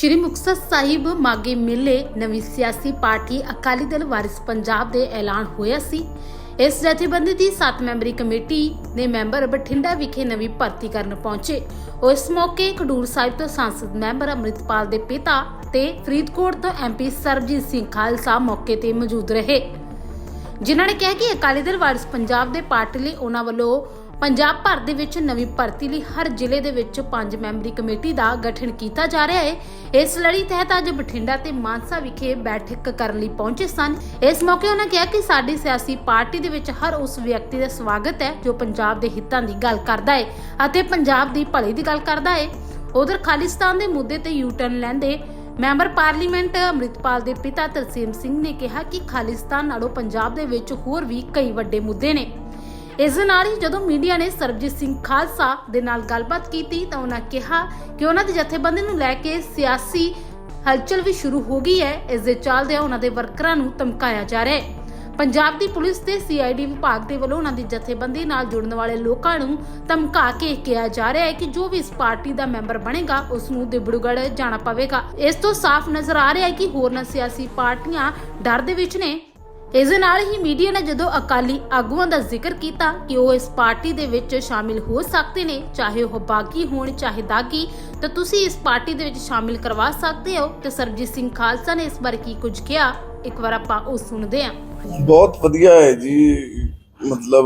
ਸ਼੍ਰੀ ਮੁਕਤਸਰ ਸਾਹਿਬ ਮਾਗੇ ਮੇਲੇ ਨਵੀਂ ਸਿਆਸੀ ਪਾਰਟੀ ਅਕਾਲੀ ਦਲ ਵਾਰਿਸ ਪੰਜਾਬ ਦੇ ਐਲਾਨ ਹੋਇਆ ਸੀ। ਇਸ ਜਥੇਬੰਦੀ ਦੀ 7 ਮੈਂਬਰੀ ਕਮੇਟੀ ਨੇ ਮੈਂਬਰ ਬਠਿੰਡਾ ਵਿਖੇ ਨਵੀਂ ਭਰਤੀ ਕਰਨ ਪਹੁੰਚੇ। ਉਸ ਮੌਕੇ ਖਡੂਰ ਸਾਹਿਬ ਤੋਂ ਸੰਸਦ ਮੈਂਬਰ ਅੰਮ੍ਰਿਤਪਾਲ ਦੇ ਪਿਤਾ ਤੇ ਫਰੀਦਕੋਟ ਤੋਂ ਐਮਪੀ ਸਰਬਜੀਤ ਸਿੰਘ ਖਾਲਸਾ ਮੌਕੇ ਤੇ ਮੌਜੂਦ ਰਹੇ। ਜਿਨ੍ਹਾਂ ਨੇ ਕਿਹਾ ਕਿ ਅਕਾਲੀ ਦਲ ਵਾਰਿਸ ਪੰਜਾਬ ਦੇ ਪਾਰਟੀ ਲਈ ਉਹਨਾਂ ਵੱਲੋਂ ਪੰਜਾਬ ਭਰ ਦੇ ਵਿੱਚ ਨਵੀਂ ਭਰਤੀ ਲਈ ਹਰ ਜ਼ਿਲ੍ਹੇ ਦੇ ਵਿੱਚ ਪੰਜ ਮੈਂਬਰੀ ਕਮੇਟੀ ਦਾ ਗਠਨ ਕੀਤਾ ਜਾ ਰਿਹਾ ਹੈ। ਇਸ ਲੜੀ ਤਹਿਤ ਅੱਜ ਬਠਿੰਡਾ ਤੇ ਮਾਨਸਾ ਵਿਖੇ ਬੈਠਕ ਕਰਨ ਲਈ ਪਹੁੰਚੇ ਸਨ। ਇਸ ਮੌਕੇ ਉਹਨਾਂ ਕਿਹਾ ਕਿ ਸਾਡੀ ਸਿਆਸੀ ਪਾਰਟੀ ਦੇ ਵਿੱਚ ਹਰ ਉਸ ਵਿਅਕਤੀ ਦਾ ਸਵਾਗਤ ਹੈ ਜੋ ਪੰਜਾਬ ਦੇ ਹਿੱਤਾਂ ਦੀ ਗੱਲ ਕਰਦਾ ਹੈ ਅਤੇ ਪੰਜਾਬ ਦੀ ਭਲੇ ਦੀ ਗੱਲ ਕਰਦਾ ਹੈ। ਉਧਰ ਖਾਲਿਸਤਾਨ ਦੇ ਮੁੱਦੇ ਤੇ ਯੂ ਟਰਨ ਲੈਂਦੇ ਮੈਂਬਰ ਪਾਰਲੀਮੈਂਟ ਅੰਮ੍ਰਿਤਪਾਲ ਦੇ ਪਿਤਾ ਤਰਸੇਮ ਸਿੰਘ ਨੇ ਕਿਹਾ ਕਿ ਖਾਲਿਸਤਾਨ ਨਾਲੋਂ ਪੰਜਾਬ ਦੇ ਵਿੱਚ ਹੋਰ ਵੀ ਕਈ ਵੱਡੇ ਮੁੱਦੇ ਨੇ। ਇਸ ਦੇ ਨਾਲ ਹੀ ਜਦੋਂ ਮੀਡੀਆ ਨੇ ਸਰਬਜੀਤ ਸਿੰਘ ਖਾਲਸਾ ਦੇ ਨਾਲ ਗੱਲਬਾਤ ਕੀਤੀ ਤਾਂ ਉਹਨਾਂ ਕਿਹਾ ਕਿ ਉਹਨਾਂ ਦੀ ਜਥੇਬੰਦੀ ਨੂੰ ਲੈ ਕੇ ਸਿਆਸੀ ਹਲਚਲ ਵੀ ਸ਼ੁਰੂ ਹੋ ਗਈ ਹੈ। ਇਸ ਦੇ ਚੱਲਦਿਆਂ ਉਹਨਾਂ ਦੇ ਵਰਕਰਾਂ ਨੂੰ ਧਮਕਾਇਆ ਜਾ ਰਿਹਾ ਹੈ। ਪੰਜਾਬ ਦੀ ਪੁਲਿਸ ਤੇ ਸੀਆਈਡੀ ਵਿਭਾਗ ਦੇ ਵੱਲੋਂ ਉਹਨਾਂ ਦੀ ਜਥੇਬੰਦੀ ਨਾਲ ਜੁੜਨ ਵਾਲੇ ਲੋਕਾਂ ਨੂੰ ਧਮਕਾ ਕੇ ਕਿਹਾ ਜਾ ਰਿਹਾ ਹੈ ਕਿ ਜੋ ਵੀ ਇਸ ਪਾਰਟੀ ਦਾ ਮੈਂਬਰ ਬਣੇਗਾ, ਉਸ ਨੂੰ ਦਿਬੜੂਗੜ੍ਹ ਜਾਣਾ ਪਵੇਗਾ। ਇਸ ਤੋਂ ਸਾਫ਼ ਨਜ਼ਰ ਆ ਰਿਹਾ ਹੈ ਕਿ ਹੋਰਨਾਂ ਸਿਆਸੀ ਪਾਰਟੀਆਂ ਡਰ ਦੇ ਵਿੱਚ ਨੇ ਇਸ ਦੇ ਨਾਲ ਹੀ ਮੀਡੀਆ ਨੇ ਜਦੋਂ ਅਕਾਲੀ ਆਗੂਆਂ ਦਾ ਜ਼ਿਕਰ ਕੀਤਾ ਕਿ ਉਹ ਇਸ ਪਾਰਟੀ ਦੇ ਵਿੱਚ ਸ਼ਾਮਿਲ ਹੋ ਸਕਦੇ ਨੇ, ਚਾਹੇ ਉਹ ਬਾਗੀ ਹੋਣ, ਚਾਹੇ ਦਾਗੀ, ਤਾਂ ਤੁਸੀਂ ਇਸ ਪਾਰਟੀ ਦੇ ਵਿੱਚ ਸ਼ਾਮਿਲ ਕਰਵਾ ਸਕਦੇ ਹੋ। ਤੇ ਸਰਬਜੀਤ ਸਿੰਘ ਖਾਲਸਾ ਨੇ ਇਸ ਬਾਰੇ ਕੀ ਕੁਝ ਕਿਹਾ? ਇੱਕ ਵਾਰ ਆਪਾਂ ਉਹ ਸੁਣਦੇ ਹਾਂ। ਬਹੁਤ ਵਧੀਆ ਹੈ ਜੀ। ਮਤਲਬ,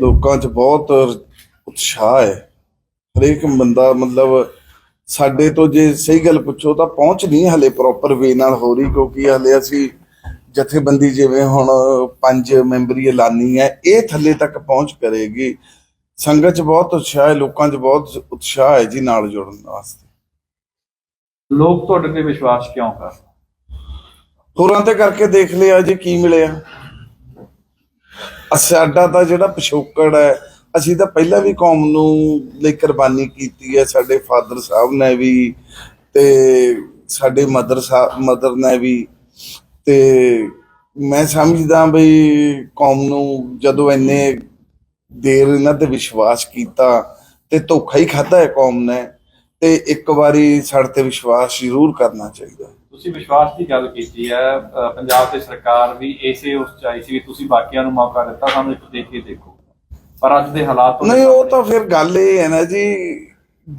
ਲੋਕਾਂ 'ਚ ਬਹੁਤ ਉਤਸ਼ਾਹ ਹੈ। ਹਰੇਕ ਬੰਦਾ ਮਤਲਬ ਸਾਡੇ ਤੋਂ ਜੇ ਸਹੀ ਗੱਲ ਪੁੱਛੋ ਤਾਂ ਪਹੁੰਚ ਨਹੀਂ ਹਲੇ ਪ੍ਰੋਪਰ ਵੇ ਨਾਲ ਹੋ ਰਹੀ ਕਿਉਂਕਿ ਹਲੇ ਅਸੀਂ ਜਥੇਬੰਦੀ ਜਿਵੇਂ ਹੁਣ ਪੰਜ ਮੈਂਬਰੀ ਐਲਾਨੀ ਹੈ ਇਹ ਥੱਲੇ ਤੱਕ ਪਹੁੰਚ ਕਰੇਗੀ। ਸੰਗਤ 'ਚ ਬਹੁਤ ਉਤਸ਼ਾਹ ਹੈ ਲੋਕਾਂ 'ਚ ਬਹੁਤ ਉਤਸ਼ਾਹ ਹੈ ਜੀ ਨਾਲ ਜੁੜਨ ਵਾਸਤੇ। ਲੋਕ ਤੁਹਾਡੇ ਤੇ ਵਿਸ਼ਵਾਸ ਕਿਉਂ ਕਰ ਹੋਰਾਂ ਤੇ ਕਰਕੇ ਦੇਖ ਲਿਆ ਜੀ ਕੀ ਮਿਲਿਆ। ਸਾਡਾ ਤਾਂ ਜਿਹੜਾ ਪਿਛੋਕੜ ਹੈ ਅਸੀਂ ਤਾਂ ਪਹਿਲਾਂ ਵੀ ਕੌਮ ਨੂੰ ਲਈ ਕੁਰਬਾਨੀ ਕੀਤੀ ਹੈ, ਸਾਡੇ ਫਾਦਰ ਸਾਹਿਬ ਨੇ ਵੀ ਤੇ ਸਾਡੇ ਮਦਰ ਸਾਹਿਬ ਮਦਰ ਨੇ ਵੀ ਤੇ ਮੈਂ ਸਮਝਦਾ ਬਈ ਕੌਮ ਨੂੰ ਜਦੋਂ ਇੰਨੇ ਦੇਰ ਇਹਨਾਂ ਤੇ ਵਿਸ਼ਵਾਸ ਕੀਤਾ ਤੇ ਧੋਖਾ ਹੀ ਖਾਦਾ ਹੈ ਕੌਮ ਨੇ ਤੇ ਇੱਕ ਵਾਰੀ ਸਾਡੇ ਤੇ ਵਿਸ਼ਵਾਸ ਜ਼ਰੂਰ ਕਰਨਾ ਚਾਹੀਦਾ। ਤੁਸੀਂ ਵਿਸ਼ਵਾਸ ਦੀ ਗੱਲ ਕੀਤੀ ਹੈ ਪੰਜਾਬ ਤੇ ਸਰਕਾਰ ਵੀ ਇਸੇ ਉਸ ਚਾਹੀ ਸੀ ਵੀ ਤੁਸੀਂ ਬਾਕੀਆਂ ਨੂੰ ਮੌਕਾ ਦਿੱਤਾ, ਸਾਨੂੰ ਇੱਕ ਦੇਖ ਕੇ ਦੇਖੋ। ਪਰ ਅੱਜ ਦੇ ਹਾਲਾਤ ਨਹੀਂ ਉਹ ਤਾਂ ਫਿਰ ਗੱਲ ਇਹ ਹੈ ਨਾ ਜੀ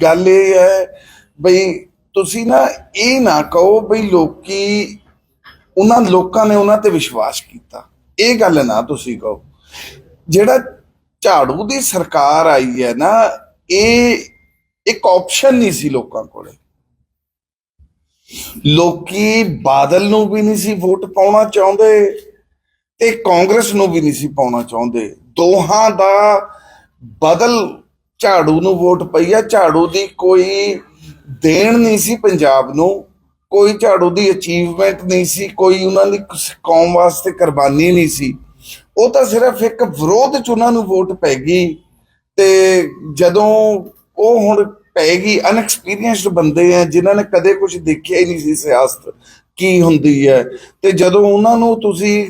ਗੱਲ ਇਹ ਹੈ ਬਈ ਤੁਸੀਂ ਨਾ ਇਹ ਨਾ ਕਹੋ ਬਈ ਲੋਕੀ ਉਹਨਾਂ ਲੋਕਾਂ ਨੇ ਉਹਨਾਂ ਤੇ ਵਿਸ਼ਵਾਸ ਕੀਤਾ। ਇਹ ਗੱਲ ਨਾ ਤੁਸੀਂ ਕਹੋ। ਜਿਹੜਾ ਝਾੜੂ ਦੀ ਸਰਕਾਰ ਆਈ ਹੈ ਨਾ ਇਹ ਇੱਕ ਆਪਸ਼ਨ ਨਹੀਂ ਸੀ ਲੋਕਾਂ ਕੋਲੇ। ਲੋਕੀ ਬਾਦਲ ਨੂੰ ਵੀ ਨਹੀਂ ਸੀ ਵੋਟ ਪਾਉਣਾ ਚਾਹੁੰਦੇ ਤੇ ਕਾਂਗਰਸ ਨੂੰ ਵੀ ਨਹੀਂ ਸੀ ਪਾਉਣਾ ਚਾਹੁੰਦੇ। ਦੋਹਾਂ ਦਾ ਬਦਲ ਝਾੜੂ ਨੂੰ ਵੋਟ ਪਈ ਆ। ਝਾੜੂ ਦੀ ਕੋਈ ਦੇਣ ਨਹੀਂ ਸੀ ਪੰਜਾਬ ਨੂੰ, ਕੋਈ ਝਾੜੂ ਦੀ ਅਚੀਵਮੈਂਟ ਨਹੀਂ ਸੀ, ਕੋਈ ਉਹਨਾਂ ਦੀ ਕੌਮ ਵਾਸਤੇ ਕੁਰਬਾਨੀ ਨਹੀਂ ਸੀ। ਉਹ ਤਾਂ ਸਿਰਫ ਇੱਕ ਵਿਰੋਧ ਚ ਉਹਨਾਂ ਨੂੰ ਵੋਟ ਪੈ ਗਈ ਤੇ ਜਦੋਂ ਉਹ ਹੁਣ ਪੈਗੀ ਅਨਐਕਸਪੀਰੀਅੰਸਡ ਬੰਦੇ ਆ, ਜਿਨ੍ਹਾਂ ਨੇ ਕਦੇ ਕੁਝ ਦੇਖਿਆ ਹੀ ਨਹੀਂ ਸੀ ਸਿਆਸਤ ਕੀ ਹੁੰਦੀ ਹੈ। ਤੇ ਜਦੋਂ ਉਹਨਾਂ ਨੂੰ ਤੁਸੀਂ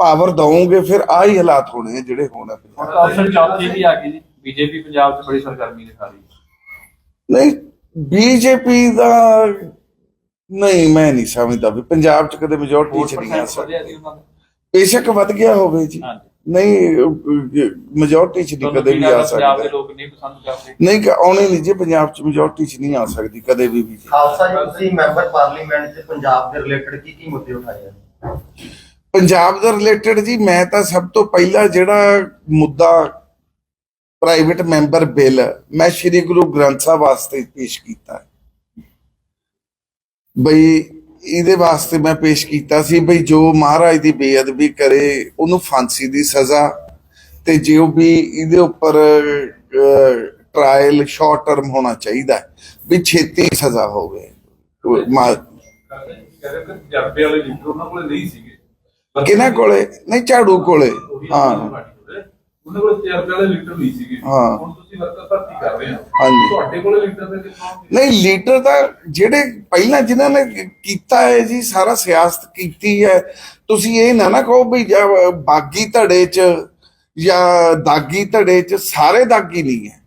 ਪਾਵਰ ਦਵੋਗੇ ਫਿਰ ਆ ਹੀ ਹਾਲਾਤ ਹੋਣੇ ਆ ਜਿਹੜੇ ਹੋਣਾ ਆਪਸ਼ਨ ਚੌਥੀ ਵੀ ਆ ਗਈ ਜੀ। ਬੀਜੇਪੀ ਪੰਜਾਬ 'ਚ ਬੜੀ ਸਰਗਰਮੀ ਦਿਖਾ ਰਹੀ ਹੈ। ਨਹੀਂ ਬੀਜੇਪੀ ਦਾ ਨਹੀਂ ਮੈਂ ਨਹੀਂ ਸਮਝਦਾ ਵੀ ਪੰਜਾਬ ਚ ਕਦੇ ਮੈਜੋਰਟੀ ਚ ਨਹੀਂ ਆ 4% ਸਕਦਾ। ਵਧਿਆ ਜੀ ਉਹਨਾਂ ਦਾ? ਬੇਸ਼ੱਕ ਵੱਧ ਗਿਆ ਹੋਵੇ ਜੀ। ਹਾਂਜੀ ਨਹੀਂ ਮੈਜੋਰਟੀ ਚ ਨਹੀਂ ਕਦੇ ਵੀ ਆ ਪੰਜਾਬ ਦੇ ਸਕਦਾ। ਲੋਕ ਨਹੀਂ ਪਸੰਦ ਕਰਦੇ। ਨਹੀਂ ਕਿ ਆਉਣੀ ਨਹੀਂ ਜੀ ਪੰਜਾਬ ਚ ਮੈਜੋਰਟੀ ਚ ਨਹੀਂ ਆ ਸਕਦੀ ਕਦੇ ਵੀ ਵੀ ਖਾਲਸਾ ਜੀ ਤੁਸੀਂ ਮੈਂਬਰ ਪਾਰਲੀਮੈਂਟ 'ਚ ਪੰਜਾਬ ਦੇ ਰਿਲੇਟਡ ਕੀ ਕੀ ਮੁੱਦੇ ਉਠਾਏ ਆ? ਪੰਜਾਬ ਦੇ ਰਿਲੇਟਡ ਜੀ ਮੈਂ ਤਾਂ ਸਭ ਤੋਂ ਪਹਿਲਾਂ ਜਿਹੜਾ ਮੁੱਦਾ ਪ੍ਰਾਈਵੇਟ ਮੈਂਬਰ ਬਿੱਲ ਮੈਂ ਸ੍ਰੀ ਗੁਰੂ ਗ੍ਰੰਥ ਸਾਹਿਬ ਵਾਸਤੇ ਪੇਸ਼ ਕੀਤਾ। ਬਈ ਇਹਦੇ ਵਾਸਤੇ ਮੈਂ ਪੇਸ਼ ਕੀਤਾ ਸੀ ਬਈ ਜੋ ਮਹਾਰਾਜ ਦੀ ਬੇਅਦਬੀ ਕਰੇ ਉਹਨੂੰ ਫਾਂਸੀ ਦੀ ਸਜ਼ਾ ਤੇ ਜੋ ਵੀ ਇਹਦੇ ਉੱਪਰ ਟ੍ਰਾਇਲ ਸ਼ਾਰਟ ਟਰਮ ਹੋਣਾ ਚਾਹੀਦਾ ਵੀ ਛੇਤੀ ਸਜ਼ਾ ਹੋਵੇ ਮਾ- ਜਰਬੇ ਵਾਲੇ ਲੀਡਰ ਉਹਨਾਂ ਕੋਲੇ ਨਹੀਂ ਸੀਗੇ ਕਿਹਨਾਂ ਕੋਲੇ? ਨਹੀਂ ਝਾੜੂ ਕੋਲੇ। ਹਾਂ। ਉਹਨਾਂ ਕੋਲੇ ਜਰਬੇ ਵਾਲੇ ਲੀਡਰ ਨਹੀਂ ਸੀਗੇ। ਹਾਂ। ਹੁਣ ਤੁਸੀਂ ਵਰਕਰ ਭਰਤੀ ਕਰ ਰਹੇ ਹੋ। ਹਾਂਜੀ। ਤੁਹਾਡੇ ਕੋਲੇ ਲੀਡਰ ਦੇ ਨਹੀਂ ਤਾਂ ਜਿਹੜੇ ਪਹਿਲਾਂ ਜਿਨ੍ਹਾਂ ਨੇ ਕੀਤਾ ਹੈ ਜੀ ਸਾਰਾ ਸਿਆਸਤ ਕੀਤੀ ਹੈ। ਤੁਸੀਂ ਇਹ ਨਾ ਨਾ ਕਹੋ ਵੀ ਬਾਗੀ ਧੜੇ ਚ ਜਾਂ ਦਾਗੀ ਧੜੇ ਚ ਸਾਰੇ ਦਾਗੀ ਨਹੀਂ ਹੈ।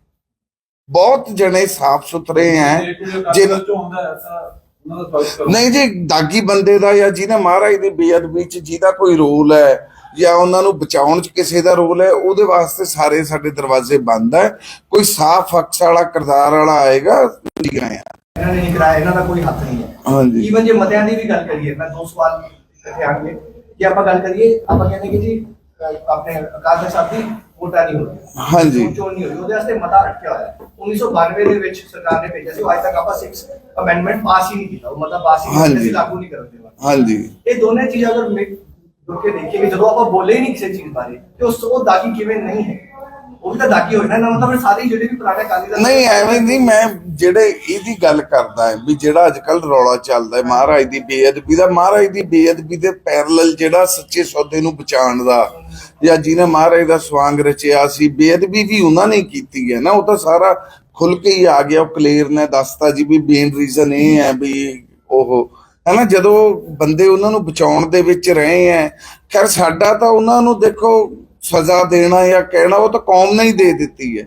ਬਹੁਤ ਜਣੇ ਸਾਫ਼ ਸੁਥਰੇ ਹੈ ਜਿਨ ਚੋਂ ਹੁੰਦਾ ਐਸਾ ਨਹੀਂ ਜੀ ਦਾਗੀ ਬੰਦੇ ਦਾ ਜਾਂ ਜਿਹਨੇ ਮਹਾਰਾਜ ਦੀ ਬੇਅਦਬੀ ਚ ਜਿਹਦਾ ਕੋਈ ਰੋਲ ਹੈ ਜਾਂ ਉਹਨਾਂ ਨੂੰ ਬਚਾਉਣ ਚ ਕਿਸੇ ਦਾ ਰੋਲ ਹੈ ਉਹਦੇ ਵਾਸਤੇ ਸਾਰੇ ਸਾਡੇ ਦਰਵਾਜ਼ੇ ਬੰਦ ਹੈ। ਕੋਈ ਸਾਫ਼ ਅਕਸ ਵਾਲਾ ਕਿਰਦਾਰ ਵਾਲਾ ਆਏਗਾ ਜੀ ਆਇਆ ਇਹਨਾਂ ਨੇ ਨਹੀਂ ਕਰਾਇਆ ਇਹਨਾਂ ਦਾ ਕੋਈ ਹੱਥ ਨਹੀਂ ਹੈ। ਹਾਂਜੀ। ਈਵਨ ਜੇ ਮਤਿਆਂ ਦੀ ਵੀ ਗੱਲ ਕਰੀਏ ਮੈਂ ਦੋ ਸਵਾਲ ਇਕੱਠੇ ਆਣਗੇ। ਕਿ ਆਪਾਂ ਗੱਲ ਕਰੀਏ ਆਪਾਂ ਕਹਿੰਦੇ ਕਿ ਜੀ ਆਪਣੇ ਅਕਾਲ ਤਖਤ ਸਾਹਿਬ ਦੀ ਵੋਟਾਂ ਨਹੀਂ ਹੋ ਰਹੀ ਹਾਂਜੀ। ਚੋਣ ਨਹੀਂ ਹੋਈ। ਉਹਦੇ ਵਾਸਤੇ ਮਤਾ ਰੱਖਿਆ ਹੋਇਆ। ਹੈ 1992 ਦੇ ਵਿੱਚ ਸਰਕਾਰ ਨੇ ਭੇਜਿਆ ਸੀ। ਉਹ ਅੱਜ ਤੱਕ ਆਪਾਂ 6 ਅਮੈਂਡਮੈਂਟ ਪਾਸ ਹੀ ਨਹੀਂ ਕੀਤਾ। ਉਹ ਮਤਾ ਪਾਸ ਹੀ ਨਹੀਂ ਕੀਤਾ। ਹਾਂਜੀ। ਸੀ ਲਾਗੂ ਨਹੀਂ ਕਰਨ ਦੇਵਾ ਹਾਂਜੀ। ਇਹ ਦੋਨੇ ਚੀਜ਼ਾਂ ਅਗਰ ਮਿਲ ਜੁੜ ਕੇ ਦੇਖੀਏ ਕਿ ਜਦੋਂ ਆਪਾਂ ਬੋਲੇ ਹੀ ਨਹੀਂ ਕਿਸੇ ਚੀਜ਼ ਬਾਰੇ ਤੇ ਉਸ ਉਹ ਦਾਗੀ ਕਿਵੇਂ ਨਹੀਂ ਹੈ। ਉਹ ਵੀ ਤਾਂ ਦਾਗੀ ਹੋਇਆ ਨਾ ਮਤਲਬ ਸਾਰੇ ਜਿਹੜੇ ਵੀ ਪੁਰਾਣੇ ਅਕਾਲੀ ਦਲ ਨਹੀਂ ਐਵੇਂ ਨਹੀਂ ਮੈਂ ਜਿਹੜੇ ਇਹਦੀ ਗੱਲ ਕਰਦਾ ਹੈ ਵੀ ਜਿਹੜਾ ਅੱਜ ਕੱਲ ਰੌਲਾ ਚੱਲਦਾ ਹੈ ਮਹਾਰਾਜ ਦੀ ਬੇਅਦਬੀ ਦਾ ਮਹਾਰਾਜ ਦੀ ਬੇਅਦਬੀ ਦੇ ਪੈਰਲਲ ਜਿਹੜਾ ਸੱਚੇ ਸੌਦੇ ਨੂੰ ਬਚਾਉਣ ਦਾ ਜਾਂ ਜਿਹਨੇ ਮਹਾਰਾਜ ਦਾ ਸਵਾਂਗ ਰਚਿਆ ਸੀ ਬੇਅਦਬੀ ਵੀ ਉਹਨਾਂ ਨੇ ਕੀਤੀ ਹੈ ਨਾ ਉਹ ਤਾਂ ਸਾਰਾ ਖੁੱਲ ਕੇ ਹੀ ਆ ਗਿਆ ਉਹ ਕਲੀਅਰ ਨੇ ਦੱਸਤਾ ਜੀ ਵੀ ਮੇਨ ਰੀਜ਼ਨ ਇਹ ਹੈ ਵੀ ਉਹ ਹਨਾ ਜਦੋਂ ਬੰਦੇ ਉਹਨਾਂ ਨੂੰ ਬਚਾਉਣ ਦੇ ਵਿੱਚ ਰਹੇ ਹੈ ਖੈਰ ਸਾਡਾ ਤਾਂ ਉਹਨਾਂ ਨੂੰ ਦੇਖੋ ਸਜ਼ਾ ਦੇਣਾ ਜਾਂ ਕਹਿਣਾ ਉਹ ਤਾਂ ਕੌਮ ਨੇ ਹੀ ਦੇ ਦਿੱਤੀ ਹੈ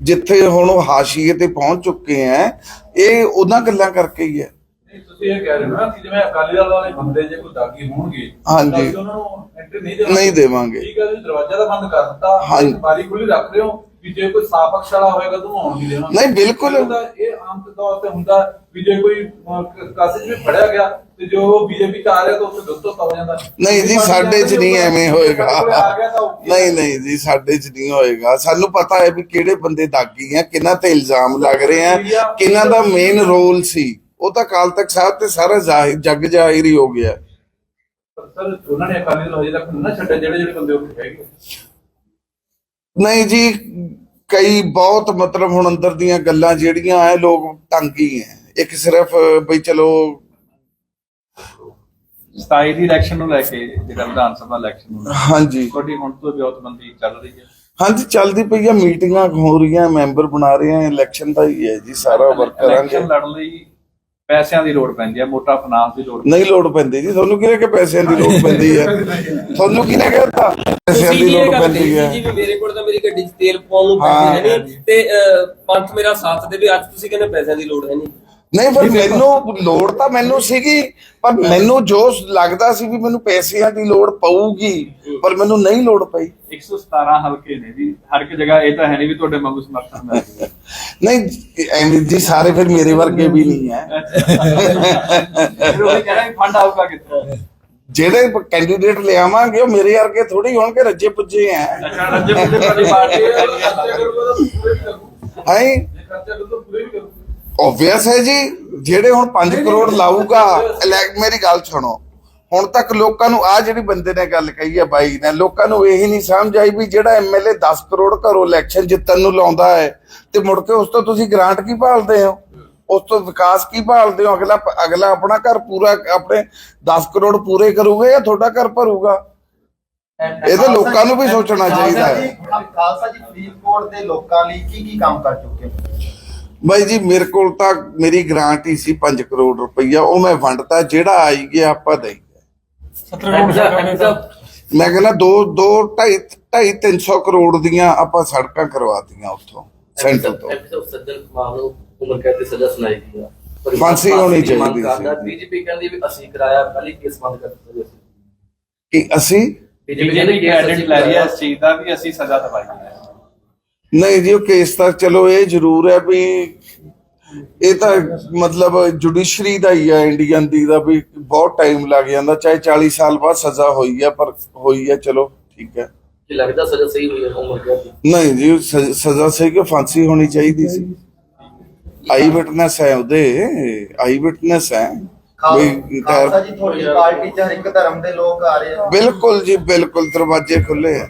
ਜਿੱਥੇ ਹੁਣ ਉਹ ਹਾਸ਼ੀਏ ਤੇ ਪਹੁੰਚ ਚੁੱਕੇ ਹੈ ਇਹ ਉਹਨਾਂ ਗੱਲਾਂ ਕਰਕੇ ਹੀ ਹੈ ਤੁਸੀਂ ਇਹ ਕਹਿ ਰਹੇ ਹੋ ਨਾ ਕਿ ਜਿਵੇਂ ਅਕਾਲੀ ਦਲ ਵਾਲੇ ਬੰਦੇ ਜੇ ਕੋਈ ਦਾਗੀ ਹੋਣਗੇ ਹਾਂਜੀ। ਉਹਨਾਂ ਨੂੰ ਐਂਟਰੀ ਨਹੀਂ ਦੇਵਾਂਗੇ। ਠੀਕ ਹੈ ਜੀ ਦਰਵਾਜ਼ਾ ਤਾਂ ਬੰਦ ਕਰ ਦਿੱਤਾ ਹਾਂਜੀ। ਬਾਰੀ ਖੁੱਲੀ ਰੱਖ ਰਹੇ ਹੋ ਵੀ ਜੇ ਕੋਈ ਸਾਪਕਸ਼ ਵਾਲਾ ਹੋਏਗਾ ਤਾਂ ਉਹਨੂੰ ਆਉਣ ਨਹੀਂ ਦੇਣਾ। ਨਹੀਂ, ਬਿਲਕੁਲ। ਇਹ ਤਾਂ ਆਮ ਤੌਰ ਤੇ ਹੁੰਦਾ ਵੀ ਜੇ ਕੋਈ ਕਾਸੇ ਚ ਵੀ ਫੜਿਆ ਗਿਆ ਤੇ ਜੋ ਬੀਜੇਪੀ ਚ ਆ ਰਿਹਾ ਤਾਂ ਉੱਥੇ ਦੁੱਧ ਹੋ ਜਾਂਦਾ ਨਹੀਂ। ਜੀ ਸਾਡੇ 'ਚ ਨਹੀਂ ਐਵੇਂ ਹੋਏਗਾ। ਤਾਂ ਨਹੀਂ ਨਹੀਂ ਜੀ ਸਾਡੇ 'ਚ ਨਹੀਂ ਹੋਏਗਾ। ਸਾਨੂੰ ਪਤਾ ਹੈ ਵੀ ਕਿਹੜੇ ਬੰਦੇ ਦਾਗੀ ਆ ਕਿਹਨਾਂ ਤੇ ਇਲਜ਼ਾਮ ਲੱਗ ਰਹੇ ਆ ਕਿਹਨਾਂ ਦਾ ਮੇਨ ਰੋਲ ਸੀ। ਉਹ ਤਾਂ ਕਾਲ ਤੱਕ ਸਾਹਿਬ ਤੇ ਸਾਰਾ ਜ਼ਾਹਿਰ ਜੱਗ ਜ਼ਾਹਿਰ ਹੀ ਹੋ ਗਿਆ। ਸਰ ਉਹਨਾਂ ਨੇ ਅਕਾਲੀ ਦਲ ਹਜੇ ਤੱਕ ਨਾ ਛੱਡੇ ਜਿਹੜੇ ਜਿਹੜੇ ਬੰਦੇ ਉੱਥੇ ਹੈਗੇ। ਨਹੀਂ ਜੀ ਕਈ ਬਹੁਤ ਮਤਲਬ ਹੁਣ ਅੰਦਰ ਦੀਆਂ ਗੱਲਾਂ ਜਿਹੜੀਆਂ ਐ ਲੋਕ ਹੀ ਐ। ਇੱਕ ਸਿਰਫ ਬਈ ਚਲੋ 27 ਦੀ ਇਲੈਕਸ਼ਨ ਨੂੰ ਲੈ ਕੇ ਜਿਹੜਾ ਵਿਧਾਨ ਸਭਾ ਇਲੈਕਸ਼ਨ ਨੂੰ ਹਾਂਜੀ। ਤੁਹਾਡੀ ਹੁਣ ਤੋਂ ਵਿਉਂਤਬੰਦੀ ਚੱਲ ਰਹੀ ਹੈ ਹਾਂਜੀ ਚੱਲਦੀ ਪਈ ਆ ਮੀਟਿੰਗਾਂ ਹੋ ਰਹੀਆਂ ਮੈਂਬਰ ਬਣਾ ਰਹੇ ਆ ਇਲੈਕਸ਼ਨ ਦਾ ਹੀ ਹੈ ਜੀ ਸਾਰਾ ਵਰਕ ਕਰਾਂਗੇ। ਇਲੈਕਸ਼ਨ ਲੜਨ ਲਈ ਪੈਸਿਆਂ ਦੀ ਲੋੜ ਪੈਂਦੀ ਹੈ ਮੋਟਾ ਫਾਈਨਾਂਸ ਦੀ ਲੋੜ ਨਹੀਂ ਲੋੜ ਪੈਂਦੀ ਜੀ ਤੁਹਾਨੂੰ ਕਿਹਨੇ ਕਿ ਪੈਸਿਆਂ ਦੀ ਲੋੜ ਪੈਂਦੀ ਹੈ? ਤੁਹਾਨੂੰ ਕਿਹਨੇ ਕਹਿਤਾ ਪੈਸਿਆਂ ਦੀ ਲੋੜ ਪੈਂਦੀ ਹੈ। ਜੀ ਵੀ ਮੇਰੇ ਕੋਲ ਤਾਂ ਮੇਰੀ ਗੱਡੀ 'ਚ ਤੇਲ ਪਾਉਣ ਨੂੰ ਪੈਸੇ ਹੈ। ਨਹੀਂ ਤੇ ਪੰਥ ਮੇਰਾ ਸਾਥ ਦੇਵੇ ਅੱਜ ਤੁਸੀਂ ਕਹਿੰਦੇ ਪੈਸਿਆਂ ਦੀ ਲੋੜ ਹੈ ਨਹੀਂ ਨਹੀਂ ਪਰ ਮੈਨੂੰ ਲੋੜ ਤਾਂ ਮੈਨੂੰ ਸੀਗੀ ਪਰ ਮੈਨੂੰ ਜੋ ਲੱਗਦਾ ਸੀ ਵੀ ਮੈਨੂੰ ਪੈਸਿਆਂ ਦੀ ਲੋੜ ਪਊਗੀ ਪਰ ਮੈਨੂੰ ਨਹੀਂ ਲੋੜ ਪਈ। 117 ਹਲਕੇ ਨੇ ਜੀ। ਹਰ ਇੱਕ ਜਗ੍ਹਾ ਇਹ ਤਾਂ ਹੈ ਨਹੀਂ ਵੀ ਤੁਹਾਡੇ ਵਾਂਗੂ ਸਮਰਥਨ ਜੂਗਾ ਨਹੀਂ ਐਵੇਂ ਜੀ ਸਾਰੇ ਫਿਰ ਮੇਰੇ ਵਰਗੇ ਵੀ ਨਹੀਂ ਹੈ। ਫਿਰ ਉਹ ਕਹਿ ਰਹੇ ਫੰਡ ਆਊਗਾ ਕਿੱਥੋਂ? ਜਿਹੜੇ ਕੈਂਡੀਡੇਟ ਲਿਆਵਾਂਗੇ ਉਹ ਮੇਰੇ ਵਰਗੇ ਥੋੜੀ ਹੋਣਗੇ ਰੱਜੇ ਪੁੱਜੇ ਹੈ। ਅੱਛਾ ਰੱਜੇ ਪੁੱਜੇ ਪਾਰਟੀ ਹੈ। ਖਰਚਾ ਕਰੂਗਾ ਤਾਂ ਪੂਰੇ ਵੀ ਕਰੂ ਹੈ ਜੇ ਖਰਚਾ ਆਬਵੀਅਸ ਹੈ ਜੀ ਜਿਹੜੇ ਹੁਣ 5 ਕਰੋੜ ਲਾਊਗਾ ਇਲੈਕ ਮੇਰੀ ਗੱਲ ਸੁਣੋ। ਹੁਣ ਤੱਕ ਲੋਕਾਂ ਨੂੰ ਆ ਜਿਹੜੀ ਬੰਦੇ ਨੇ ਗੱਲ ਕਹੀ ਹੈ ਬਾਈ ਨੇ ਲੋਕਾਂ ਨੂੰ ਇਹ ਨਹੀਂ ਸਮਝ ਆਈ ਵੀ ਜਿਹੜਾ ਐਮਐਲਏ 10 ਕਰੋੜ ਘਰੋਂ ਇਲੈਕਸ਼ਨ ਜਿੱਤਣ ਨੂੰ ਲਾਉਂਦਾ ਹੈ ਤੇ ਮੁੜ ਕੇ ਉਸ ਤੋਂ ਤੁਸੀਂ ਗ੍ਰਾਂਟ ਕੀ ਭਾਲਦੇ ਹੋ? ਉਸ ਤੋਂ ਵਿਕਾਸ ਕੀ ਭਾਲਦੇ ਹੋ? ਅਗਲਾ ਅਗਲਾ ਆਪਣਾ ਘਰ ਪੂਰਾ ਆਪਣੇ 10 ਕਰੋੜ ਪੂਰੇ ਕਰੂਗਾ ਜਾਂ ਤੁਹਾਡਾ ਘਰ ਭਰੂਗਾ? ਇਹ ਤਾਂ ਲੋਕਾਂ ਨੂੰ ਵੀ ਸੋਚਣਾ ਚਾਹੀਦਾ ਹੈ। ਖਾਲਸਾ ਜੀ ਫਰੀਦਕੋਟ ਦੇ ਲੋਕਾਂ ਲਈ ਕੀ ਕੀ ਕੰਮ ਕਰ ਚੁੱਕੇ ਹੋ? ਬਾਈ ਜੀ ਮੇਰੇ ਕੋਲ ਤਾਂ ਮੇਰੀ ਗ੍ਰਾਂਟ ਸੀ 5 ਕਰੋੜ ਰੁਪਈਆ ਉਹ ਮੈਂ ਵੰਡਤਾ ਜਿਹੜਾ ਆਈ ਗਿਆ ਆਪਾਂ ਦੇਈ ਮੈਂ ਕਹਿੰਦਾ 2 2 2.5 2.5 300 ਕਰੋੜ ਦੀਆਂ ਆਪਾਂ ਸੜਕਾਂ ਕਰਵਾਤੀਆਂ ਉੱਥੋਂ ਸੈਂਟਰ ਤੋਂ। ਐਪੀਸੋਡ ਸੱਜਣ ਕੁਮਾਰ ਨੂੰ ਉਮਰ ਕੈਦ ਦੀ ਸਜ਼ਾ ਸੁਣਾਈ ਗਈ ਆ। ਪਰ ਫਾਂਸੀ ਹੋਣੀ ਚਾਹੀਦੀ ਸੀ। ਬੀਜੇਪੀ ਕਹਿੰਦੀ ਵੀ ਅਸੀਂ ਕਰਾਇਆ ਪਹਿਲੀ ਕੇਸ ਬੰਦ ਕਰ ਦਿੱਤਾ ਜੀ ਅਸੀਂ। ਕਿ ਅਸੀਂ ਬੀਜੇਪੀ ਕ੍ਰੈਡਿਟ ਲੈ ਰਹੀ ਹੈ ਇਸ ਚੀਜ਼ ਦਾ ਵੀ ਅਸੀਂ ਸਜ਼ਾ ਦਵਾਈ ਹੈ। ਨਹੀਂ ਜੀ ਉਹ ਕੇਸ ਤਾਂ ਚਲੋ ਇਹ ਜ਼ਰੂਰ ਹੈ ਵੀ ਇਹ ਤਾਂ ਮਤਲਬ ਜੁਡੀਸ਼ਰੀ ਦਾ ਹੀ ਹੈ ਇੰਡੀਅਨ ਦੀ ਦਾ ਵੀ ਬਹੁਤ ਟਾਈਮ ਲੱਗ ਜਾਂਦਾ ਚਾਹੇ 40 ਸਾਲ ਬਾਅਦ ਸਜ਼ਾ ਹੋਈ ਹੈ ਪਰ ਹੋਈ ਹੈ ਚਲੋ ਠੀਕ ਹੈ। ਕਿ ਲੱਗਦਾ ਸਜ਼ਾ ਸਹੀ ਹੋਈ ਹੈ ਉਮਰ ਦੀ? ਨਹੀਂ ਜੀ ਸਜ਼ਾ ਸਹੀ ਕਿ ਫਾਂਸੀ ਹੋਣੀ ਚਾਹੀਦੀ ਸੀ? ਆਈ ਵਿਟਨੈਸ ਹੈ ਉਹਦੇ ਆਈ ਵਿਟਨੈਸ ਹੈ। ਵੀ ਖਾਲਸਾ ਰਿਟਾਇਰ ਜੀ ਤੁਹਾਡੀ ਪਾਰਟੀ 'ਚ ਹਰ ਇੱਕ ਧਰਮ ਦੇ ਲੋਕ ਆ ਰਹੇ ਆ। ਬਿਲਕੁਲ ਜੀ ਬਿਲਕੁਲ ਦਰਵਾਜ਼ੇ ਖੁੱਲੇ ਆ।